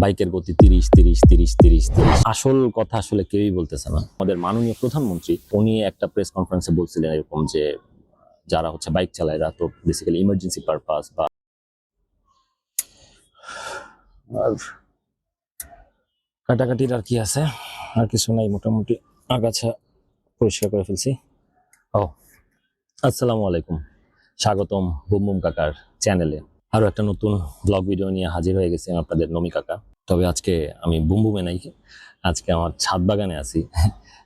বাইকের গতি তিরিশ তিরিশ তিরিশ তিরিশ তিরিশ। আসল কথা আসলে কেউই বলতেছে না। আমাদের মাননীয় প্রধানমন্ত্রী, উনি একটা প্রেস কনফারেন্সে বলছিলেন এরকম যে, যারা হচ্ছে বাইক চালায় এরা তো বেসিক্যালি ইমার্জেন্সি পারপাস বা কাটাকাটির আর কি আছে, আর কিছু নাই, মোটামুটি আগাছা পরিষ্কার করে ফেলছি। ও, আসসালামু আলাইকুম। স্বাগতম বুম বুম কাকার চ্যানেলে আরও একটা নতুন ব্লগ ভিডিও নিয়ে হাজির হয়ে গেছি আপনাদের নমি কাকা। তবে আজকে আমি বুম বুমে নাই আজকে আমার ছাদ বাগানে আছি,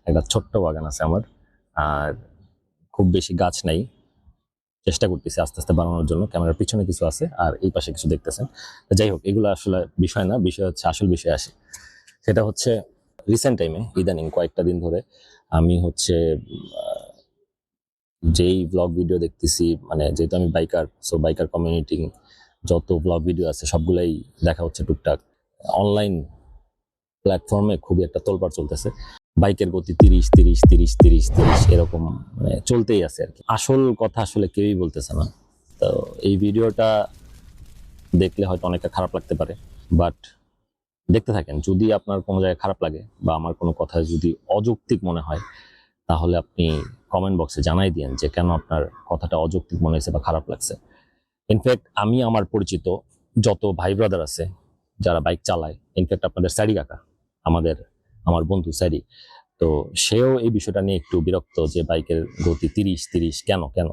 একটা ছোট্ট বাগান আছে আমার, আর খুব বেশি গাছ নাই। চেষ্টা করতেছি আস্তে আস্তে বানানোর জন্য, ক্যামেরার পিছনে কিছু আছে, আর এই পাশে কিছু দেখতেছেন। যাই হোক, এগুলো আসলে বিষয় না, বিষয় হচ্ছে আসল বিষয় আসে। সেটা হচ্ছে রিসেন্ট টাইমে ইদানিং কয়েকটা দিন ধরে আমি হচ্ছে যেই ব্লগ ভিডিও দেখতেছি মানে যেহেতু আমি বাইকার সো বাইকার কমিউনিটি যত ব্লগ ভিডিও আছে, সবগুলাই দেখা হচ্ছে টুকটাক। অনলাইন প্ল্যাটফর্মে খুবই একটা তোলপাড় চলতেছে। বাইকের গতি তিরিশ তিরিশ তিরিশ তিরিশ তিরিশ, এরকম মানে চলতেই আছে আর কি। আসল কথা আসলে কেউই বলতেছে না। তো এই ভিডিওটা দেখলে হয়তো অনেকটা খারাপ লাগতে পারে। বাট দেখতে থাকেন, যদি আপনার কোনো জায়গায় খারাপ লাগে বা আমার কোনো কথা যদি অযৌক্তিক মনে হয়, তাহলে আপনি কমেন্ট বক্সে জানাই দিন যে কেন আপনার কথাটা অযৌক্তিক মনে হয়েছে বা খারাপ লাগছে। ইনফ্যাক্ট আমি আমার পরিচিত যত ভাই ব্রাদার আছে যারা বাইক চালায় ইনফ্যাক্ট আপনাদের স্যারি কাকা, আমাদের, আমার বন্ধু স্যারি। তো সেও এই বিষয়টা নিয়ে একটু বিরক্ত যে বাইকের গতি তিরিশ তিরিশ কেন কেন?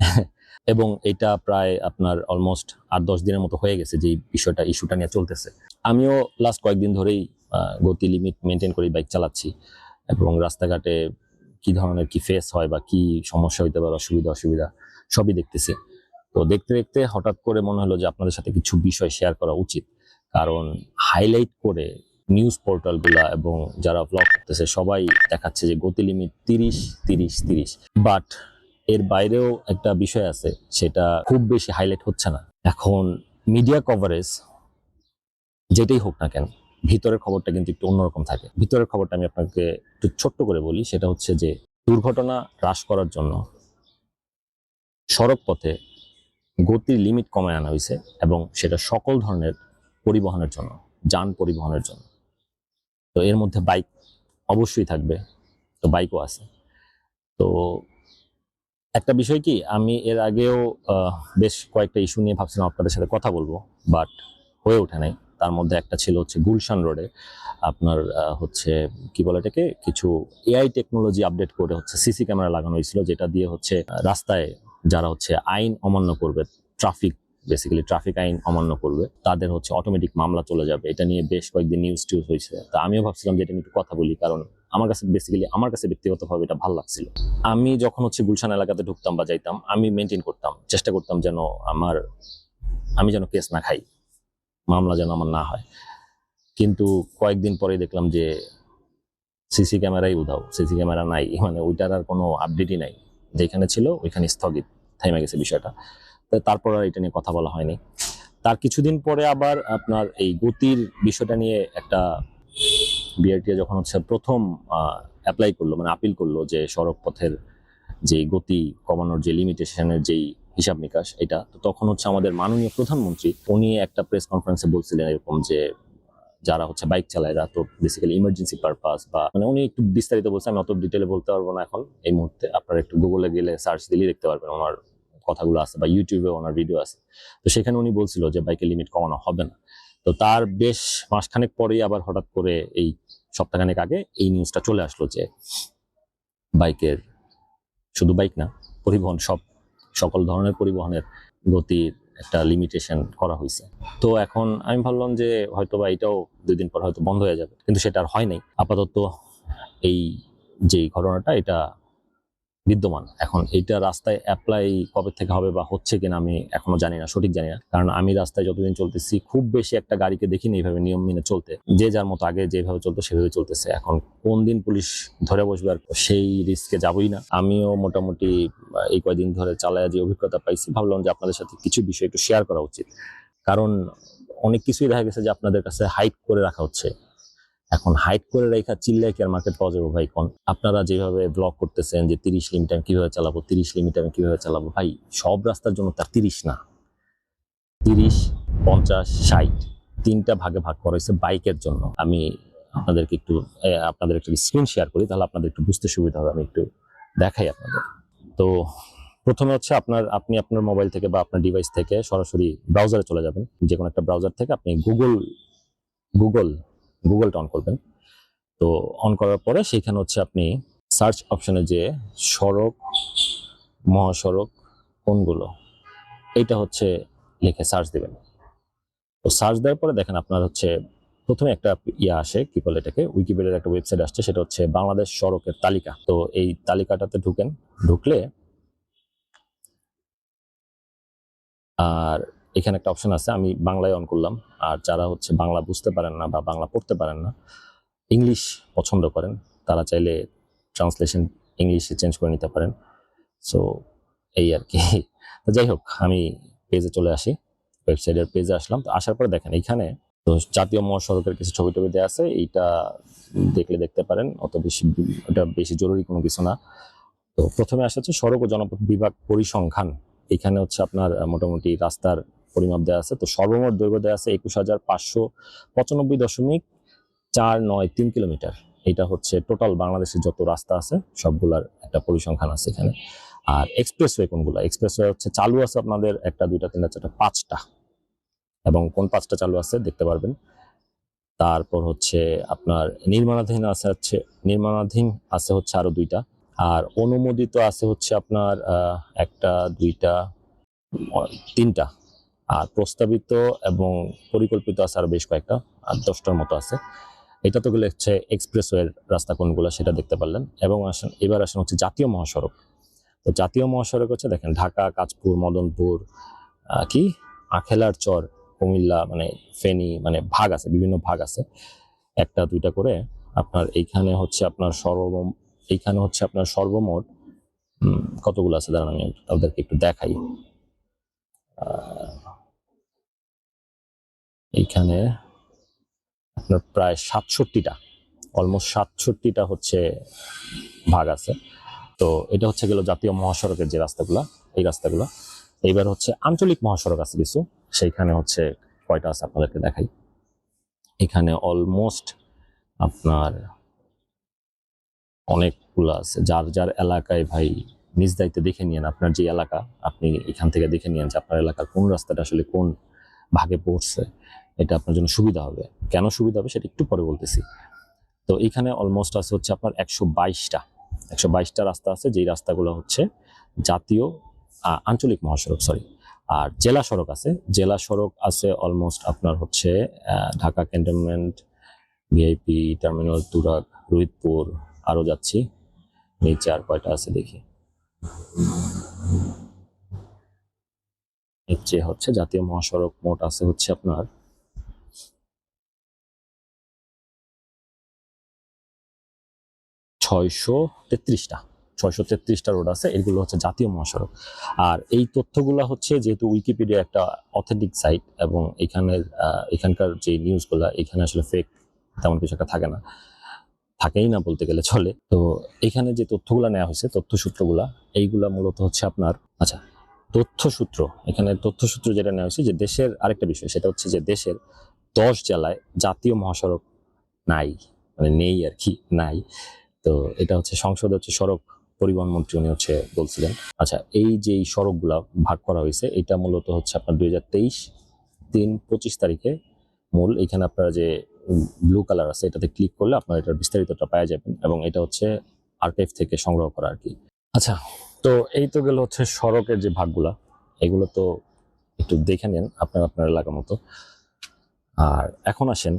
এবং এটা প্রায় আপনার অলমোস্ট আট, দশ দিনের মতো হয়ে গেছে যে বিষয়টা ইস্যুটা নিয়ে চলতেছে। আমিও লাস্ট কয়েকদিন ধরেই গতি লিমিট মেনটেন করে বাইক চালাচ্ছি। এবং রাস্তাঘাটে কি ধরনের কি ফেস হয় বা কি সমস্যা হইতে পারে, অসুবিধা অসুবিধা, সবই দেখতেছি। তো দেখতে দেখতে হঠাৎ করে মনে হলো যে আপনাদের সাথে কিছু বিষয় শেয়ার করা উচিত। কারণ হাইলাইট করে নিউজ পোর্টালগুলা এবং যারা ব্লগ করতেছে সবাই দেখাচ্ছে যে গতি লিমিট তিরিশ তিরিশ তিরিশ। বাট এর বাইরেও একটা বিষয় আছে, সেটা খুব বেশি হাইলাইট হচ্ছে না। এখন মিডিয়া কভারেজ যেটাই হোক না কেন, ভিতরের খবরটা কিন্তু একটু অন্যরকম থাকে। ভিতরের খবরটা আমি আপনাকে একটু ছোট্ট করে বলি, সেটা হচ্ছে যে দুর্ঘটনা হ্রাস করার জন্য সড়ক পথে গতির লিমিট কমায় আনা হয়েছে এবং সেটা সকল ধরনের পরিবহনের জন্য, যান পরিবহনের জন্য। তো এর মধ্যে বাইক অবশ্যই থাকবে, তো বাইকও আছে। তো একটা বিষয় কি, আমি এর আগেও বেশ কয়েকটা ইস্যু নিয়ে ভাবছিলাম আপনাদের সাথে কথা বলব বাট হয়ে ওঠে নাই। তার মধ্যে একটা ছিল হচ্ছে গুলশান রোডে, আপনার হচ্ছে, কি বলে এটাকে, কিছু এআই টেকনোলজি আপডেট করে হচ্ছে সিসি ক্যামেরা লাগানো হয়েছিল, যেটা দিয়ে হচ্ছে, রাস্তায় যারা হচ্ছে আইন অমান্য করবে ট্রাফিক বেসিক্যালি ট্রাফিক আইন অমান্য করবে, তাদের হচ্ছে অটোমেটিক মামলা চলে যাবে। এটা নিয়ে বেশ কয়েকদিন নিউজ টিউজ হয়েছে। তা আমিও ভাবছিলাম যে এটা নিয়ে একটু কথা বলি, কারণ আমার কাছে বেসিক্যালি আমার কাছে ব্যক্তিগতভাবে এটা ভালো লাগছিল। আমি যখন হচ্ছে গুলশান এলাকাতে ঢুকতাম বা যাইতাম, আমি মেনটেন করতাম, চেষ্টা করতাম যেন আমার, আমি যেন কেস না খাই, মামলা যেন আমার না হয়। কিন্তু কয়েকদিন পরে দেখলাম যে সিসি ক্যামেরাই উধাও। সিসি ক্যামেরা নাই মানে ওইটার আর কোনো আপডেটই নাই। যেখানে ছিল, ওইখানে স্থগিত, থেমে গেছে বিষয়টা। তারপর আর এটা নিয়ে কথা বলা হয়নি। তার কিছুদিন পরে আবার আপনার এই গতির বিষয়টা নিয়ে একটা বিআরটিএ যখন হচ্ছে প্রথম অ্যাপ্লাই করল মানে আপিল করল যে সড়ক পথের যে গতি কমানোর যে লিমিটেশনের যেই হিসাব নিকাশ, এটা, তো তখন হচ্ছে আমাদের মাননীয় প্রধানমন্ত্রী, উনি একটা প্রেস কনফারেন্সে বলছিলেন এরকম যে যারা হচ্ছে বাইক চালায় এরা তো বেসিক্যালি ইমার্জেন্সি পারপাস বা মানে উনি একটু বিস্তারিত বলছে, আমি অত ডিটেলে বলতে পারব না এখন এই মুহূর্তে। আপনারা একটু গুগলে গেলে সার্চ দিলেই দেখতে পারবেন ওনার কথাগুলো আছে বা ইউটিউবে ওনার ভিডিও আছে। তো সেখানে উনি বলছিল যে বাইকের লিমিট কমানো হবে না। তো তার বেশ মাসখানেক পরেই আবার হঠাৎ করে এই সপ্তাহখানেক আগে এই নিউজটা চলে আসলো যে বাইকের শুধু বাইক না, পরিবহন সব সকল ধরনের পরিবহনের গতির একটা লিমিটেশন করা হয়েছে তো এখন আমি ভাবলাম যে হয়তো বা এটাও দুই দিন পর হয়তো বন্ধ হয়ে যাবে, কিন্তু সেটা আর হয় নাই। আপাতত এই যে ঘটনাটা, এটা বিদ্যমান। এখন এইটা রাস্তায় অ্যাপ্লাই কবে থেকে হবে বা হচ্ছে কিনা আমি এখনও জানি না, সঠিক জানি না। কারণ আমি রাস্তায় যতদিন চলতেছি, খুব বেশি একটা গাড়িকে দেখিনি এইভাবে নিয়ম মেনে চলতে। যে যার মতো আগে যেভাবে চলতো, সেভাবে চলতেছে। এখন কোন দিন পুলিশ ধরে বসবে আর সেই রিস্কে যাবই না। আমিও মোটামুটি এই কয়দিন ধরে চালায় যে অভিজ্ঞতা পাইছি। ভাবলাম যে আপনাদের সাথে কিছু বিষয় একটু শেয়ার করা উচিত। কারণ অনেক কিছুই দেখা গেছে যে আপনাদের কাছে হাইট করে রাখা হচ্ছে। এখন হাইট করে রেখা চিল্লাই কি আর মার্কেট পাওয়া যাবে ভাই? কোন আপনারা যেভাবে ব্লগ করতেছেন যে তিরিশ লিমিট আমি কীভাবে চালাবো, তিরিশ লিমিট আমি কীভাবে চালাবো, ভাই, সব রাস্তার জন্য তার তিরিশ না। তিরিশ, পঞ্চাশ, ষাট, তিনটা ভাগে ভাগ করা হয়েছে বাইকের জন্য। আমি আপনাদেরকে একটু আপনাদের একটু স্ক্রিন শেয়ার করি, তাহলে আপনাদের একটু বুঝতে সুবিধা হবে, আমি একটু দেখাই আপনাদের। তো প্রথমে হচ্ছে আপনার, আপনি আপনার মোবাইল থেকে বা আপনার ডিভাইস থেকে সরাসরি ব্রাউজারে চলে যাবেন। যে কোনো একটা ব্রাউজার থেকে আপনি গুগল গুগল গুগলটা অন করবেন। তো অন করার পরে সেখানে হচ্ছে আপনি সার্চ অপশনে যে সড়ক, মহাসড়ক কোনগুলো এইটা হচ্ছে লিখে সার্চ দিবেন। তো সার্চ দেওয়ার পরে দেখেন আপনার হচ্ছে প্রথমে একটা ইয়ে আসে, কি বলে এটাকে? উইকিপিডিয়ার একটা ওয়েবসাইট আসছে, সেটা হচ্ছে বাংলাদেশ সড়কের তালিকা। তো এই তালিকাটাতে ঢুকেন, ঢুকলে আর এখানে একটা অপশন আছে, আমি বাংলায় অন করলাম। আর যারা হচ্ছে বাংলা বুঝতে পারেন না বা বাংলা পড়তে পারেন না ইংলিশ পছন্দ করেন, তারা চাইলে ট্রান্সলেশন ইংলিশে চেঞ্জ করে নিতে পারেন। সো এই আর কি। যাই হোক, আমি পেজে চলে আসি ওয়েবসাইটের পেজে আসলাম। তো আসার পরে দেখেন, এখানে তো জাতীয় মহাসড়কের কিছু ছবি টবি দেওয়া আছে, এইটা দেখলে দেখতে পারেন, অত বেশি, ওটা বেশি জরুরি কোনো কিছু না। তো প্রথমে আসা হচ্ছে সড়ক ও জনপথ বিভাগ পরিসংখ্যান। এখানে হচ্ছে আপনার মোটামুটি রাস্তার পরিমাপ দেওয়া আছে। তো সর্বমোট দৈর্ঘ্য দেওয়া আছে একুশ হাজার পাঁচশো পঁচানব্বই দশমিক চার নয় তিন কিলোমিটার। এটা হচ্ছে টোটাল বাংলাদেশের যত রাস্তা আছে, সবগুলার একটা পরিসংখ্যান আছে এখানে। আর এক্সপ্রেসওয়ে কোনগুলো? এক্সপ্রেসওয়ে হচ্ছে, চালু আছে আপনাদের একটা, দুইটা, তিনটা, চারটা, পাঁচটা। এবং কোন পাঁচটা চালু আছে দেখতে পারবেন। তারপর হচ্ছে আপনার নির্মাণাধীন আছে হচ্ছে, নির্মাণাধীন আছে হচ্ছে আরও দুইটা। আর অনুমোদিত আছে হচ্ছে আপনার একটা, দুইটা, তিনটা। আর প্রস্তাবিত এবং পরিকল্পিত আছে আরও বেশ কয়েকটা আর দশটার মতো আছে। এটা তো গেলে হচ্ছে এক্সপ্রেসওয়ের রাস্তা কোনগুলো সেটা দেখতে পারলেন। এবং আসেন, এবার আসেন হচ্ছে জাতীয় মহাসড়ক। তো জাতীয় মহাসড়ক হচ্ছে দেখেন, ঢাকা, কাঁচপুর, মদনপুর কি? আখেলার চর, কুমিল্লা মানে ফেনী মানে ভাগ আছে, বিভিন্ন ভাগ আছে। একটা, দুইটা করে আপনার এইখানে হচ্ছে আপনার সর্ব এইখানে হচ্ছে আপনার সর্বমোট কতগুলো আছে? দাঁড়ান আমি তাদেরকে একটু দেখাই। এইখানে আপনার প্রায় সাতষট্টিটা অলমোস্ট সাতষট্টিটা হচ্ছে ভাগ আছে। তো এটা হচ্ছে গেল জাতীয় মহাসড়কের যে রাস্তাগুলা, এই রাস্তাগুলা। এইবার হচ্ছে আঞ্চলিক মহাসড়ক আছে কিছু, সেইখানে হচ্ছে কয়টা আছে আপনাদেরকে দেখাই। এখানে অলমোস্ট আপনার অনেকগুলো আছে। যার যার এলাকায় ভাই নিজ দায়িত্বে দেখে নিয়েন, আপনার যে এলাকা, আপনি এখান থেকে দেখে নিয়েন যে আপনার এলাকার কোন রাস্তাটা আসলে কোন ভাগে পড়ছে। এটা আপনার জন্য সুবিধা হবে। কেন সুবিধা হবে সেটা একটু পরে বলতেছি। তো এখানে অলমোস্ট আছে হচ্ছে আপনার একশো বাইশটা। একশো বাইশটা রাস্তা আছে, যেই রাস্তাগুলো হচ্ছে জাতীয় আঞ্চলিক মহাসড়ক সরি আর জেলা সড়ক আছে। জেলা সড়ক আছে অলমোস্ট আপনার হচ্ছে Dhaka cantonment VIP terminal Turag, Rohitpur আরও যাচ্ছি। নিচে আর কয়টা আছে দেখি। নিচে হচ্ছে জাতীয় মহাসড়ক মোট আছে হচ্ছে আপনার ছয়শো তেত্রিশটা ছয়শো তেত্রিশটা রোড আছে, এগুলো হচ্ছে জাতীয় মহাসড়ক। আর এই তথ্যগুলো হচ্ছে যেহেতু উইকিপিডিয়া একটা অথেন্টিক সাইট এবং এখানের এখানকার যে নিউজগুলো এখানে আসলে ফেক তেমন কিছু একটা থাকে না। থাকেই না বলতে গেলে চলে। তো এখানে যে তথ্যগুলো নেওয়া হয়েছে, তথ্যসূত্রগুলা, এইগুলা মূলত হচ্ছে আপনার আচ্ছা তথ্যসূত্র। এখানে তথ্যসূত্র যেটা নেওয়া হয়েছে যে দেশের আরেকটা বিষয়, সেটা হচ্ছে যে দেশের দশ জেলায় জাতীয় মহাসড়ক নাই মানে নেই আর কি, নাই। তো এটা হচ্ছে সংসদ হচ্ছে সড়ক পরিবহন মন্ত্রী উনি হচ্ছে বলছিলেন। আচ্ছা এই যে সড়কগুলা ভাগ করা হয়েছে, এটা মূলত হচ্ছে আপনার দুই হাজার তেইশ তিন পঁচিশ তারিখে মূল। এখানে আপনারা যে ব্লু কালার আছে, এটাতে ক্লিক করলে আপনারা এটার বিস্তারিতটা পাওয়া যাবেন এবং এটা হচ্ছে আর্কাইভ থেকে সংগ্রহ করা আর কি। আচ্ছা তো এই তো গেল হচ্ছে সড়কের যে ভাগগুলা, এগুলো তো একটু দেখে নেন, আপনার আপনার এলাকা মতো। আর এখন আসেন,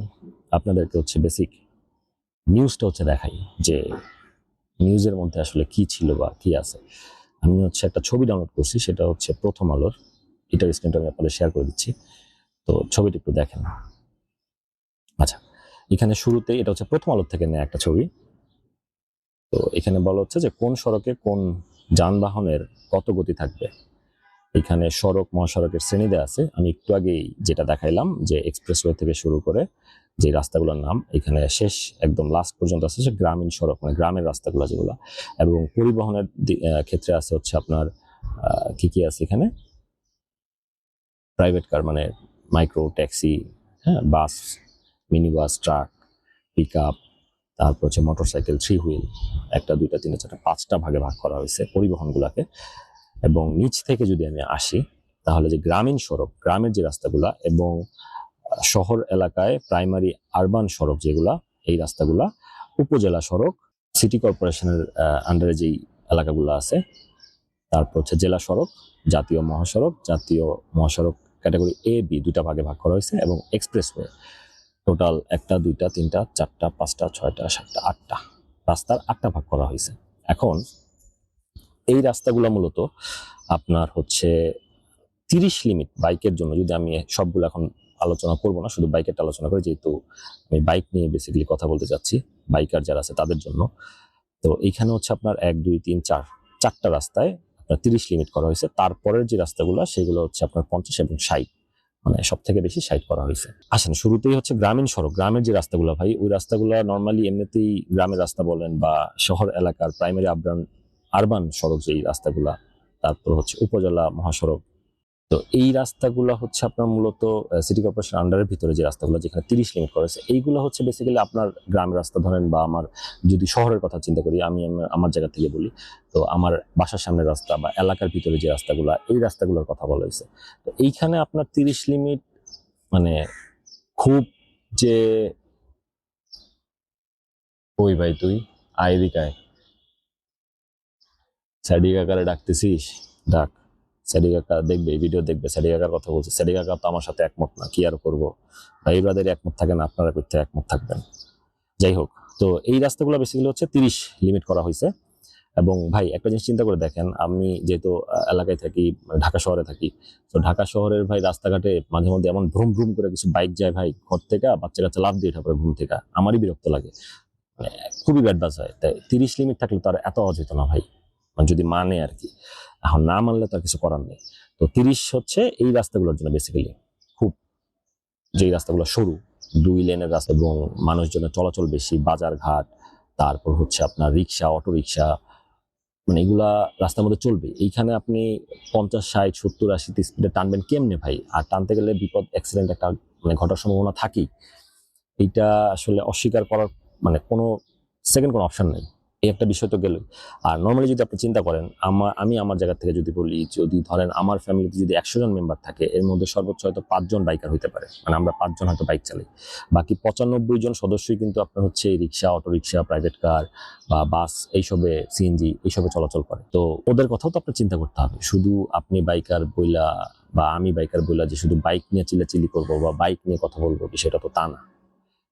আপনাদেরকে হচ্ছে বেসিক নিউজটা হচ্ছে দেখাই যে নিউজের মধ্যে আসলে কি ছিল বা কি আছে। আমি হচ্ছে একটা ছবি ডাউনলোড করছি, সেটা হচ্ছে প্রথম আলোর। এটার স্ক্রিনটা আমি আপনাদের শেয়ার করে দিচ্ছি। তো ছবিটি একটু দেখেন। আচ্ছা এখানে শুরুতেই এটা হচ্ছে প্রথম আলোর থেকে নেওয়া একটা ছবি। তো এখানে বলা হচ্ছে যে কোন সড়কে কোন যানবাহনের কত গতি থাকবে। এখানে সড়ক, মহাসড়কের শ্রেণি দেওয়া আছে। আমি একটু আগেই যেটা দেখাইলাম যে এক্সপ্রেসওয়ে থেকে শুরু করে যে রাস্তাগুলোর নাম এখানে শেষ, একদম লাস্ট পর্যন্ত আছে গ্রামীণ সড়ক মানে গ্রামের রাস্তাগুলো যেগুলো। এবং পরিবহনের ক্ষেত্রে আছে হচ্ছে আপনার কি কি আছে এখানে? প্রাইভেট কার মানে মাইক্রো ট্যাক্সি হ্যাঁ bus mini bus truck pickup তারপর হচ্ছে মোটরসাইকেল থ্রি হুইল একটা, দুইটা, তিনটা, চারটা, পাঁচটা ভাগে ভাগ করা হয়েছে পরিবহনগুলোকে। এবং নিচ থেকে যদি আমি আসি, তাহলে যে গ্রামীণ সড়ক, গ্রামের যে রাস্তাগুলা এবং শহর এলাকায় প্রাইমারি আরবান সড়ক যেগুলা, এই রাস্তাগুলা, উপজেলা সড়ক সিটি কর্পোরেশনের আন্ডারে যেই এলাকাগুলো আছে, তারপর হচ্ছে জেলা সড়ক, জাতীয় মহাসড়ক জাতীয় মহাসড়ক ক্যাটাগরি এ বি দুটা ভাগে ভাগ করা হয়েছে এবং এক্সপ্রেসওয়ে টোটাল একটা, দুইটা, তিনটা, চারটা, পাঁচটা, ছয়টা, সাতটা, আটটা, রাস্তার আটটা ভাগ করা হয়েছে। এখন এই রাস্তাগুলো মূলত আপনার হচ্ছে তিরিশ লিমিট বাইকের জন্য, যদি আমি সবগুলো এখন আলোচনা করব না, শুধু বাইকের আলোচনা করি, যেহেতু আমি বাইক নিয়ে বেসিক্যালি কথা বলতে চাচ্ছি বাইকার যারা আছে তাদের জন্য। তো এইখানে হচ্ছে আপনার এক, দুই, তিন, চার, চারটা রাস্তায় আপনার তিরিশ লিমিট করা হয়েছে। তারপরের যে রাস্তাগুলো, সেগুলো হচ্ছে আপনার পঞ্চাশ এবং ষাট মানে সব থেকে বেশি সাইড করা হয়েছে। আসেন, শুরুতেই হচ্ছে গ্রামীণ সড়ক। গ্রামের যে রাস্তাগুলো ভাই, ওই রাস্তাগুলো নর্মালি এমনিতেই গ্রামের রাস্তা বলেন বা শহর এলাকার প্রাইমারি আবরান আরবান সড়ক যেই রাস্তাগুলা, তারপর হচ্ছে উপজেলা মহাসড়ক তো এই রাস্তাগুলো হচ্ছে আপনার মূলত সিটি কর্পোরেশন আন্ডারের ভিতরে যে রাস্তাগুলো যেখানে তিরিশ লিমিট করেছে এইগুলো হচ্ছে বেসিক্যালি আপনার গ্রামের রাস্তা ধরেন বা আমার যদি শহরের কথা চিন্তা করি, আমি আমার- জায়গা থেকে বলি, তো আমার বাসার সামনের রাস্তা বা এলাকার ভিতরে যে রাস্তাগুলো, এই রাস্তাগুলোর কথা বলা হয়েছে। তো এইখানে আপনার তিরিশ লিমিট মানে খুব যে ওই ভাই তুই? আয় এদিকায় স্যাডি কাকারে ডাকতেছিস? ডাক। স্যাডি দেখবে, এই ভিডিও দেখবে স্যাডি কথা বলছে। স্যাডি তো আমার সাথে একমত না, কি আর করব? ভাই ব্রাদের একমত থাকেন আপনারা করতে একমত থাকবেন। যাই হোক, তো এই রাস্তাগুলো বেসিক্যালি হচ্ছে তিরিশ লিমিট করা হয়েছে। এবং ভাই, একটা জিনিস চিন্তা করে দেখেন, আমি যেহেতু এলাকায় থাকি, ঢাকা শহরে থাকি, তো ঢাকা শহরের ভাই রাস্তাঘাটে মাঝে মধ্যে এমন ভ্রুম ভ্রুম করে কিছু বাইক যায় ভাই, ঘর থেকে বাচ্চা কাচ্চা লাভ দিয়ে ওঠা পরে ঘুম থেকে। আমারই বিরক্ত লাগে। মানে খুবই ব্যাড বাস হয়। তাই তিরিশ লিমিট থাকলে তো আর এত অজ হতো না ভাই। মানে যদি মানে আর কি। এখন না মানলে তো কিছু করার নেই। তো তিরিশ হচ্ছে এই রাস্তাগুলোর জন্য বেসিক্যালি খুব যেই রাস্তাগুলো সরু, দুই লেনের রাস্তা এবং মানুষজনের চলাচল বেশি, বাজার ঘাট, তারপর হচ্ছে আপনার রিক্সা, অটো রিক্সা মানে এগুলা রাস্তার মধ্যে চলবে। এইখানে আপনি পঞ্চাশ, ষাট, সত্তর আশি স্পিডে টানবেন কেমনে ভাই? আর টানতে গেলে বিপদ অ্যাক্সিডেন্ট একটা মানে ঘটার সম্ভাবনা থাকেই। এইটা আসলে অস্বীকার করার মানে কোনো সেকেন্ড কোনো অপশন নেই। এই একটা বিষয় তো গেল আর নর্মালি যদি আপনি চিন্তা করেন আমার আমি আমার জায়গা থেকে যদি বলি, যদি ধরেন আমার ফ্যামিলিতে যদি একশো জন মেম্বার থাকে, এর মধ্যে সর্বোচ্চ হয়তো পাঁচজন বাইকার হতে পারে। মানে আমরা পাঁচজন হয়তো বাইক চালাই। বাকি পঁচানব্বই জন সদস্যই কিন্তু আপনার হচ্ছে rickshaw auto rickshaw private car বা বাস এইসবে সিএনজি এইসবে চলাচল করে। তো ওদের কথাও তো আপনার চিন্তা করতে হবে। শুধু আপনি বাইকার বইলা বা আমি বাইকার বইলা যে শুধু বাইক নিয়ে চিলাচিলি করব বা বাইক নিয়ে কথা বলব, বিষয়টা তো তা না।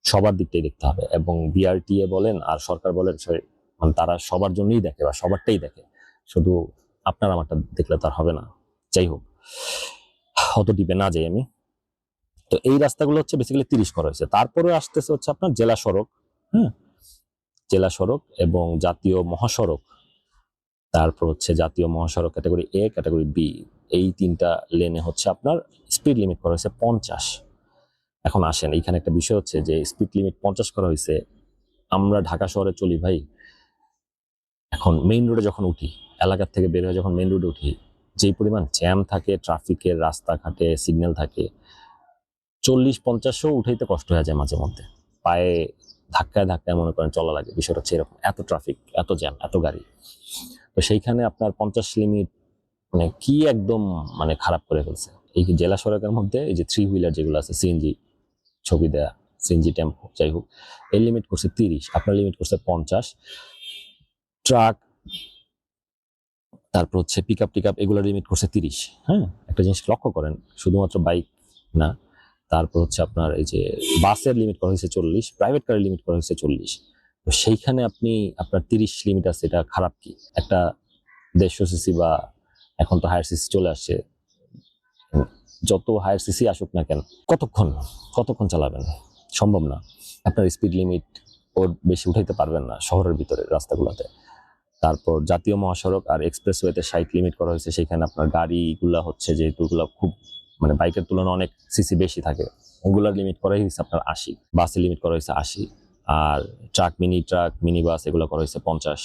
সবার দিকটাই দেখতে হবে। এবং বিআরটিএ বলেন আর সরকার বলেন মানে তারা সবার জন্যই দেখে বা সবারটাই দেখে। শুধু আপনার আমারটা দেখলে তার হবে না। যাই হোক, অত ডিপে না যাই আমি। তো এই রাস্তাগুলো হচ্ছে বেসিক্যালি তিরিশ করা হয়েছে। তারপরে আসতেছে হচ্ছে আপনার জেলা সড়ক হ্যাঁ? জেলা সড়ক এবং জাতীয় মহাসড়ক। তারপর হচ্ছে জাতীয় মহাসড়ক ক্যাটাগরি এ ক্যাটাগরি বি এই তিনটা লেনে হচ্ছে আপনার স্পিড লিমিট করা হয়েছে পঞ্চাশ। এখন আসেন, এইখানে একটা বিষয় হচ্ছে যে স্পিড লিমিট পঞ্চাশ করা হয়েছে। আমরা ঢাকা শহরে চলি ভাই। এখন মেইন রোডে যখন উঠি, এলাকার থেকে বের হয়ে যখন মেইন রোডে উঠি, যেই পরিমাণ জ্যাম থাকে ট্রাফিকের রাস্তাঘাটে সিগন্যাল থাকে, চল্লিশ পঞ্চাশও উঠাইতে কষ্ট হয়ে যায় মাঝে মধ্যে। পায়ে ধাক্কায় ধাক্কায় মনে করেন চলা লাগে, বিষয়টা হচ্ছে এরকম, এত ট্রাফিক এত জ্যাম এত গাড়ি। তো সেইখানে আপনার পঞ্চাশ লিমিট মানে কি একদম মানে খারাপ করে ফেলছে। এই জেলা সড়কের মধ্যে এই যে থ্রি হুইলার যেগুলো আছে সিএনজি ছবি দেয়া সিএনজি টেম্পো যাই হোক এর লিমিট করছে তিরিশ, আপনার লিমিট করছে পঞ্চাশ। ট্রাক, তারপর হচ্ছে পিক আপ টিক আপ এগুলো লিমিট করছে তিরিশ। হ্যাঁ একটা জিনিস লক্ষ্য করেন, শুধুমাত্র বাইক না, তারপর হচ্ছে আপনার এই যে বাসের লিমিট করা হয়েছে চল্লিশ প্রাইভেট কারের লিমিট করা হয়েছে চল্লিশ। তো সেইখানে আপনি, আপনার তিরিশ লিমিট আছে, এটা খারাপ কি? একটা দেড়শো সিসি বা এখন তো হায়ার সিসি চলে আসছে, যত হায়ার সিসি আসুক না কেন, কতক্ষণ কতক্ষণ চালাবেন? সম্ভব না। আপনার স্পিড লিমিট ওর বেশি উঠাইতে পারবেন না শহরের ভিতরে, রাস্তাগুলোতে। তারপর জাতীয় মহাসড়ক আর এক্সপ্রেসওয়েতে সাইট লিমিট করা হয়েছে, সেখানে আপনার গাড়িগুলা হচ্ছে যেহেতু ওগুলো খুব মানে বাইকের তুলনায় অনেক সিসি বেশি থাকে। ওগুলার লিমিট করা হয়েছে আপনার আশি, বাসে লিমিট করা হয়েছে আশি। আর truck, mini truck, mini bus, এগুলো করা হয়েছে পঞ্চাশ।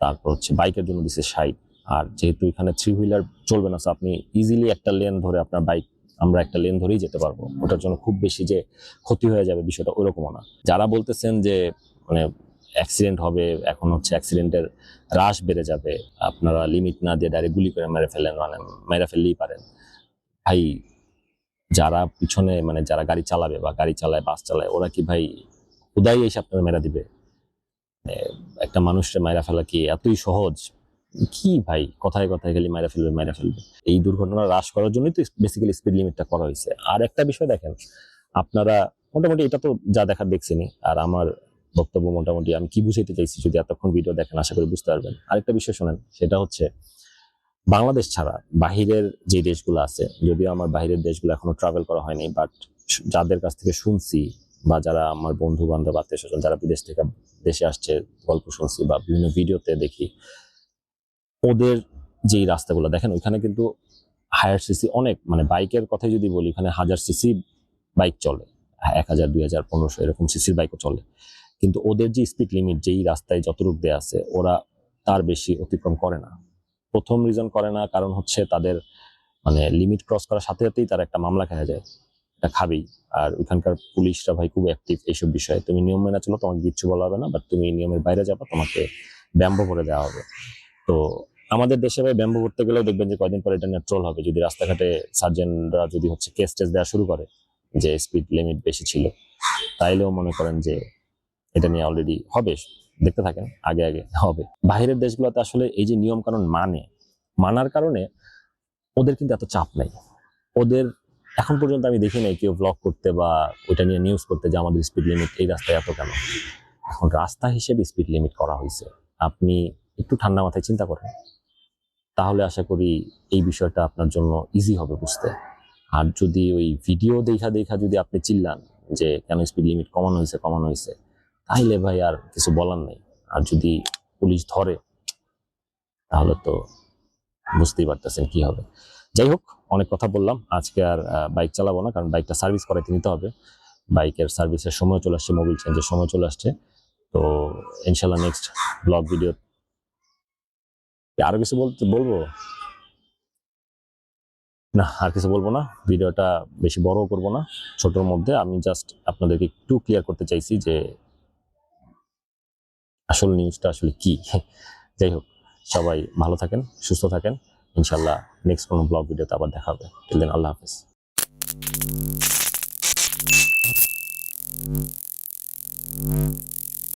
তারপর হচ্ছে বাইকের জন্য দিচ্ছে ষাট। আর যেহেতু এখানে থ্রি হুইলার চলবে না আপনি ইজিলি একটা লেন ধরে আপনার বাইক, আমরা একটা লেন ধরেই যেতে পারব। ওটার জন্য খুব বেশি যে ক্ষতি হয়ে যাবে বিষয়টা ওরকমও না। যারা বলতেছেন যে মানে অ্যাক্সিডেন্ট হবে, এখন হচ্ছে অ্যাক্সিডেন্টের হ্রাস বেড়ে যাবে। আপনারা লিমিট না দিয়ে ডাইরেক্ট গুলি করে মেরে ফেলেন মানে মেরে ফেললেই পারেন। ভাই, যারা পিছনে মানে যারা গাড়ি চালাবে বা গাড়ি চালায়, বাস চালায়, ওরা কি ভাই উদাই এসে আপনারা মেরা দিবে? একটা মানুষকে মায়েরা ফেলা কি এতই সহজ? কি ভাই, কথায় কথায় গেলে মায়েরা ফেলবে মায়েরা ফেলবে। এই দুর্ঘটনা হ্রাস করার জন্যই তো বেসিক্যালি স্পিড লিমিটটা করা হয়েছে। আর একটা বিষয় দেখেন, আপনারা মোটামুটি এটা তো যা দেখার দেখছেনি আর আমার বক্তব্য মোটামুটি আমি কি বুঝাইতে চাইছি যদি এতক্ষণ ভিডিও দেখেন, আশা করি বুঝতে পারবেন। আরেকটা বিষয় শোনেন, সেটা হচ্ছে বাংলাদেশ ছাড়া বাহিরের যে দেশগুলো আছে, যদিও আমার বাহিরের দেশগুলো এখনও ট্রাভেল করা হয়নি বাট যাদের কাছ থেকে শুনছি বা যারা আমার বন্ধু বান্ধব আত্মীয় স্বজন যারা বিদেশ থেকে দেশে আসছে, গল্প শুনছি বা বিভিন্ন ভিডিওতে দেখি, ওদের যেই রাস্তাগুলো, দেখেন ওইখানে কিন্তু হায়ার সিসি অনেক মানে বাইকের কথাই যদি বলি এখানে হাজার সিসি বাইক চলে, এক হাজার, দুই হাজার, পনেরোশো এরকম সিসির বাইকও চলে। কিন্তু ওদের যে স্পিড লিমিট যেই রাস্তায় যতটুক দেয়া আছে, ওরা তার বেশি অতিক্রম করে না। প্রথম রিজন করে না, কারণ হচ্ছে তাদের মানে লিমিট ক্রস করার সাথে সাথেই তার একটা মামলা খেয়ে যায়। এটা খাবেই। আর ওইখানকার পুলিশরা ভাই খুব অ্যাক্টিভ এইসব বিষয়ে। তুমি নিয়ম মেনে চলো, তোমাকে কিচ্ছু বলা হবে না বাট তুমি নিয়মের বাইরে যাবা, তোমাকে ব্যাম্বো করে দেওয়া হবে। তো আমাদের দেশে ভাই ব্যাম্বো করতে গেলেও দেখবেন যে কয়দিন পরে এটা নিয়ে ট্রোল হবে। যদি রাস্তাঘাটে সার্জেনরা যদি হচ্ছে কেস টেস দেওয়া শুরু করে, যে স্পিড লিমিট বেশি ছিল, তাইলেও মনে করেন যে এটা নিয়ে অলরেডি হবে, দেখতে থাকেন, আগে আগে হবে। বাইরের দেশগুলোতে আসলে এই যে নিয়ম কানুন মানে মানার কারণে ওদের কিন্তু এত চাপ নেই। ওদের এখন পর্যন্ত আমি দেখি নাই কেউ ব্লগ করতে বা ওইটা নিয়ে নিউজ করতে যে আমাদের স্পিড লিমিট এই রাস্তায় এত কেন? এখন রাস্তা হিসেবে স্পিড লিমিট করা হয়েছে। আপনি একটু ঠান্ডা মাথায় চিন্তা করেন। তাহলে আশা করি এই বিষয়টা আপনার জন্য ইজি হবে বুঝতে। আর যদি ওই ভিডিও দেখা দেখা যদি আপনি চিল্লান যে কেন স্পিড লিমিট কমানো হয়েছে কমানো হয়েছে তাইলে ভাই আর কিছু বলার নেই। আর যদি পুলিশ ধরে, তাহলে তো বুঝতেই পারতেছেন কি হবে। যাই হোক, অনেক কথা বললাম। আজকে আর বাইক চালাবো না, কারণ বাইকটা সার্ভিস করাইতে নিতে হবে। বাইকের সার্ভিসের সময় চলে আসছে মোবিল চেঞ্জের সময় চলে আসছে। তো ইনশাল্লাহ নেক্সট ব্লগ ভিডিও আরও কিছু বলতে, বলব? না, আর কিছু বলব না। ভিডিওটা বেশি বড় করব না, ছোটর মধ্যে। আমি জাস্ট আপনাদেরকে একটু ক্লিয়ার করতে চাইছি যে আসল নিউজটা আসলে কি? যাই হোক, সবাই ভালো থাকেন, সুস্থ থাকেন। ইনশাল্লাহ নেক্সট কোনো ব্লগ ভিডিওতে আবার দেখা হবে। টিল দেন আল্লাহ হাফেজ।